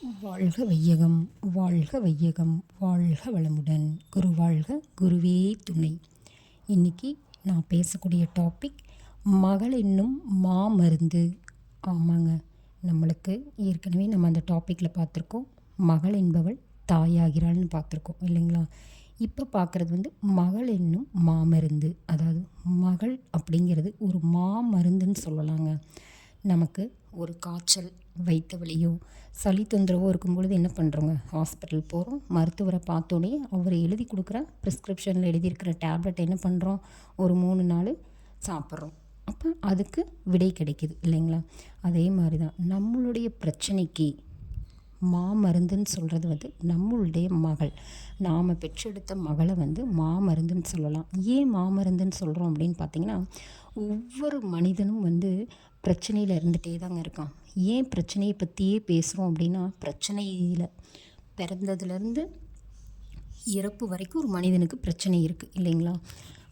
வாழ்க வையகம் வாழ்க வையகம் வாழ்க வளமுடன். குரு வாழ்க குருவே துணை. இன்னைக்கு நான் பேசக்கூடிய டாபிக் மகள் என்னும் மாமருந்து ஆமாங்க நம்மளுக்கு ஏற்கனவே நம்ம அந்த டாப்பிக்கில் பார்த்துருக்கோம். மகள் என்பவள் தாயாகிறாள்னு பார்த்துருக்கோம் இல்லைங்களா? இப்போ பார்க்குறது வந்து மகள் என்னும் மாமருந்து அதாவது மகள் அப்படிங்கிறது ஒரு மாமருந்துன்னு சொல்லலாங்க. நமக்கு ஒரு காய்ச்சல் வைத்த வலியோ சளி தொந்தரவோ இருக்கும் பொழுது என்ன பண்ணுறோங்க ஹாஸ்பிட்டல் போகிறோம் மருத்துவரை பார்த்தோன்னே அவர் எழுதி கொடுக்குற ப்ரிஸ்கிரிப்ஷனில் எழுதியிருக்கிற டேப்லெட் என்ன பண்ணுறோம் ஒரு மூணு நாள் சாப்பிட்றோம். அப்போ அதுக்கு விடை கிடைக்கிது இல்லைங்களா? அதே மாதிரி தான் நம்மளுடைய பிரச்சனைக்கு மாமருந்துன்னு சொல்கிறது வந்து நம்மளுடைய மகள். நாம் பெற்றெடுத்த மகளை வந்து மாமருந்துன்னு சொல்லலாம். ஏன் மாமருந்துன்னு சொல்கிறோம் அப்படின்னு பார்த்தீங்கன்னா ஒவ்வொரு மனிதனும் வந்து பிரச்சனையில் இருந்துகிட்டே தாங்க இருக்கான். ஏன் பிரச்சனையை பற்றியே பேசுகிறோம் அப்படின்னா பிரச்சனையில் பிறந்ததுலேருந்து இறப்பு வரைக்கும் ஒரு மனிதனுக்கு பிரச்சனை இருக்குது இல்லைங்களா?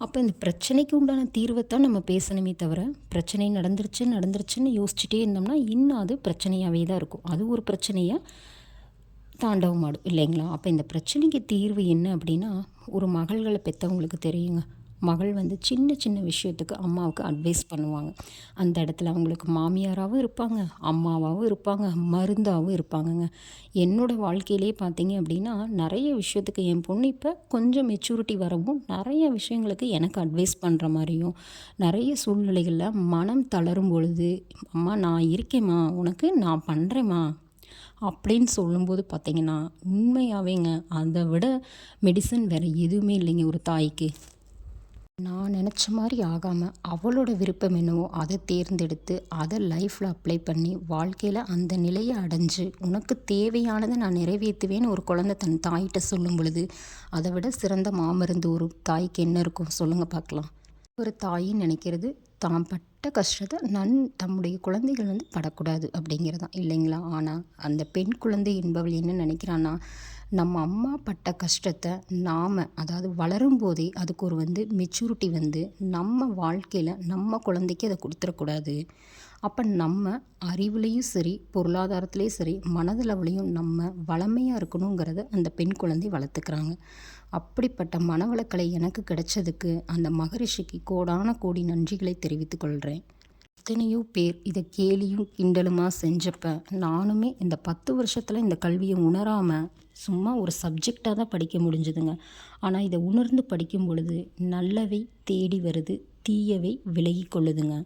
அப்போ இந்த பிரச்சனைக்கு உண்டான தீர்வை தான் நம்ம பேசணுமே தவிர பிரச்சனை நடந்துருச்சு நடந்துருச்சுன்னு யோசிச்சுட்டே இருந்தோம்னா இன்னும் அது பிரச்சனையாகவே தான் இருக்கும். அது ஒரு பிரச்சனையாக தாண்டவும் ஆடும் இல்லைங்களா? அப்போ இந்த பிரச்சனைக்கு தீர்வு என்ன அப்படின்னா ஒரு மகள்களை பெற்றவங்களுக்கு தெரியுங்க. மகள் வந்து சின்ன சின்ன விஷயத்துக்கு அம்மாவுக்கு அட்வைஸ் பண்ணுவாங்க. அந்த இடத்துல அவங்களுக்கு மாமியாராகவும் இருப்பாங்க அம்மாவாகவும் இருப்பாங்க மருந்தாகவும் இருப்பாங்கங்க. என்னோடய வாழ்க்கையிலே பார்த்தீங்க அப்படின்னா நிறைய விஷயத்துக்கு என் பொண்ணு இப்போ கொஞ்சம் மெச்சூரிட்டி வரவும் நிறைய விஷயங்களுக்கு எனக்கு அட்வைஸ் பண்ணுற மாதிரியும் நிறைய சூழ்நிலைகளில் மனம் தளரும் பொழுது அம்மா நான் இருக்கேம்மா உனக்கு நான் பண்ணுறேம்மா அப்படின்னு சொல்லும்போது பார்த்தீங்கன்னா உண்மையாகவேங்க அதை விட மெடிசன் வேறு எதுவுமே இல்லைங்க ஒரு தாய்க்கு. நான் நினச்ச மாதிரி ஆகாமல் அவளோட விருப்பம் என்னவோ அதை தேர்ந்தெடுத்து அதை லைஃப்பில் அப்ளை பண்ணி வாழ்க்கையில் அந்த நிலையை அடைஞ்சு உனக்கு தேவையானதை நான் நிறைவேற்றுவேன்னு ஒரு குழந்த தன் தாயிட்ட சொல்லும் பொழுது அதை விட சிறந்த மாமருந்து ஒரு தாய்க்கு என்ன இருக்கும் சொல்லுங்கள் பார்க்கலாம். ஒரு தாயின்னு நினைக்கிறது தான் பட்ட கஷ்டத்தை நன் தம்முடைய குழந்தைகள் வந்து படக்கூடாது அப்படிங்கிறது தான் இல்லைங்களா? ஆனால் அந்த பெண் குழந்தை என்பவள் என்ன நினைக்கிறான்னா நம்ம அம்மா பட்ட கஷ்டத்தை நாம் அதாவது வளரும் போதே அதுக்கு ஒரு வந்து மெச்சூரிட்டி வந்து நம்ம வாழ்க்கையில் நம்ம குழந்தைக்கு அதை கொடுத்துடக்கூடாது அப்போ நம்ம அறிவுலேயும் சரி பொருளாதாரத்துலேயும் சரி மனதளவுலேயும் நம்ம வளமையாக இருக்கணுங்கிறத அந்த பெண் குழந்தை வளர்த்துக்கிறாங்க. அப்படிப்பட்ட மனவளக்கலை எனக்கு கிடைச்சதுக்கு அந்த மகரிஷிக்கு கோடான கோடி நன்றிகளை தெரிவித்துக் கொள்கிறேன் எத்தனையோ பேர் இதை கேலியும் கிண்டலுமாக செஞ்சப்ப நானுமே இந்த பத்து வருஷத்தில் இந்த கல்வியை உணராமல் சும்மா ஒரு சப்ஜெக்டாக தான் படிக்க முடிஞ்சுதுங்க. ஆனால் இதை உணர்ந்து படிக்கும் பொழுது நல்லவை தேடி வருது தீயவை விலகி கொள்ளுதுங்க.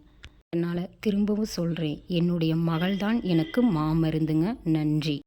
அதனால் திரும்பவும் சொல்கிறேன் என்னுடைய மகள் தான் எனக்கு மாமருந்துங்க. நன்றி.